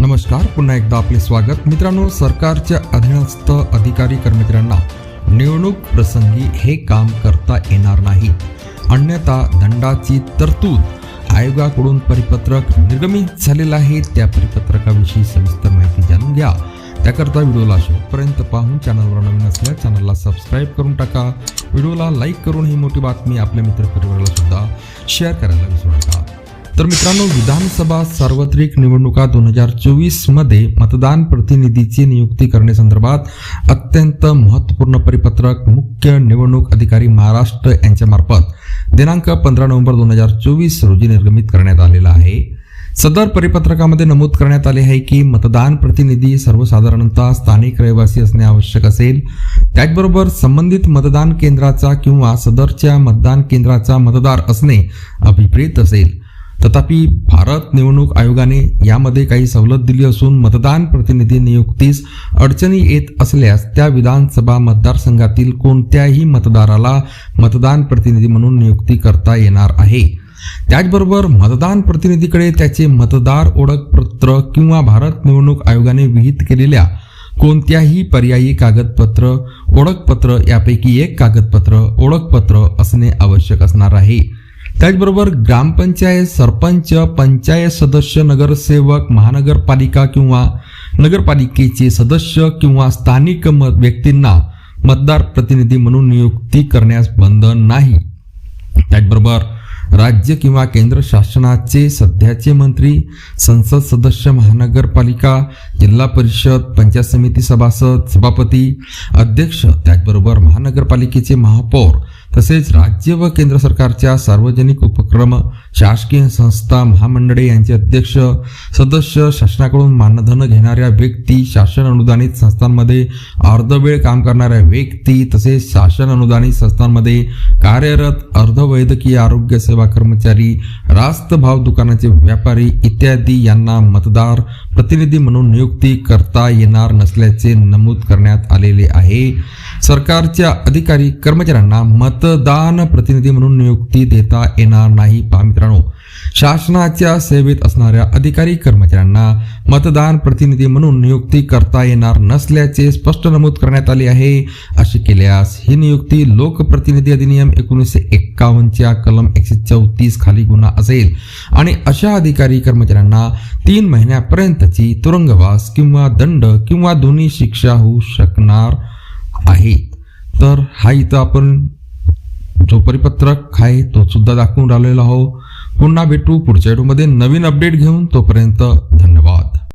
नमस्कार पुन्हा एकदा आपले स्वागत. मित्रांनो सरकारच्या अधीनस्थ अधिकारी कर्मचाऱ्यांना निवडणूक प्रसंगी हे काम करता येणार नाही. अन्यथा दंडाची तरतूद आयोगाकडून परिपत्रक निर्गमित झालेलं आहे. त्या परिपत्रकाविषयी सविस्तर माहिती जाणून घ्या. त्याकरता व्हिडिओला शेवटपर्यंत पाहून चॅनलवर नवीन असल्या चॅनलला सबस्क्राईब करून टाका. व्हिडिओला लाईक करून ही मोठी बातमी आपल्या मित्रपरिवाराला सुद्धा शेअर करायला विसरू नका. तर मित्रांनो विधानसभा सार्वत्रिक निवडणुका दोन हजार चोवीसमध्ये मतदान प्रतिनिधीची नियुक्ती करण्यासंदर्भात अत्यंत महत्त्वपूर्ण परिपत्रक मुख्य निवडणूक अधिकारी महाराष्ट्र यांच्या मार्फत दिनांक पंधरा नोव्हेंबर दोन हजार चोवीस रोजी निर्गमित करण्यात आलेला आहे. सदर परिपत्रकामध्ये नमूद करण्यात आले आहे की मतदान प्रतिनिधी सर्वसाधारणतः स्थानिक रहिवासी असणे आवश्यक असेल. त्याचबरोबर संबंधित मतदान केंद्राचा किंवा सदरच्या मतदान केंद्राचा मतदार असणे अभिप्रेत असेल. तथापि भारत निवडणूक आयोगाने यामध्ये काही सवलत दिली असून मतदान प्रतिनिधी नियुक्तीस अडचणी येत असल्यास त्या विधानसभा मतदारसंघातील कोणत्याही मतदाराला मतदान प्रतिनिधी म्हणून नियुक्ती करता येणार आहे. त्याचबरोबर मतदान प्रतिनिधीकडे त्याचे मतदार ओळखपत्र किंवा भारत निवडणूक आयोगाने विहित केलेल्या कोणत्याही पर्यायी कागदपत्र ओळखपत्र यापैकी एक कागदपत्र ओळखपत्र असणे आवश्यक असणार आहे. त्याचबरोबर ग्रामपंचायत सरपंच पंचायत सदस्य नगरसेवक महानगरपालिका किंवा नगरपालिकेचे सदस्य किंवा स्थानिक व्यक्तींना मतदार प्रतिनिधी म्हणून नियुक्ती करण्यास बंधन नाही. त्याचबरोबर राज्य किंवा केंद्र शासनाचे सध्याचे मंत्री संसद सदस्य महानगरपालिका जिल्हा परिषद पंचायत समिती सभासद सभापती अध्यक्ष त्याचबरोबर महानगरपालिकेचे महापौर तसेच राज्य व केंद्र सरकारच्या सार्वजनिक उपक्रम शासकीय संस्था महामंडळे यांचे अध्यक्ष सदस्य शासनाकडून मानधन घेणाऱ्या व्यक्ती शासन अनुदानित संस्थांमध्ये अर्धवेळ काम करणाऱ्या व्यक्ती तसेच शासन अनुदानित संस्थांमध्ये कार्यरत अर्धवैद्यकीय आरोग्य सेवा कर्मचारी रास्त भाव दुकानाचे व्यापारी इत्यादी यांना मतदार प्रतिनिधी म्हणून नियुक्ती करता येणार नसल्याचे नमूद करण्यात आलेले आहे. सरकारच्या अधिकारी कर्मचाऱ्यांना मतदान प्रतिनिधी म्हणून नियुक्ती देता येणार नाही. पहा मित्रांनो शासनाच्या सेवेत असणाऱ्या अधिकारी कर्मचाऱ्यांना मतदान प्रतिनिधी म्हणून नियुक्ती करता येणार नसल्याचे स्पष्ट नमूद करण्यात आले आहे. असे केल्यास ही नियुक्ती लोकप्रतिनिधी अधिनियम एकोणीसशे एक्कावन्नच्या कलम एकशे चौतीस खाली गुन्हा असेल आणि अशा अधिकारी कर्मचाऱ्यांना तीन महिन्यापर्यंतची तुरुंगवास किंवा दंड किंवा दोन्ही शिक्षा होऊ शकणार आहे. तर हा इथं आपण जो परिपत्रक आहे तो सुद्धा दाखवून राहिलेला आहो पुन्हा भेटू पुढच्या व्हिडिओमध्ये. नवीन अपडेट घेऊन तोपर्यंत धन्यवाद.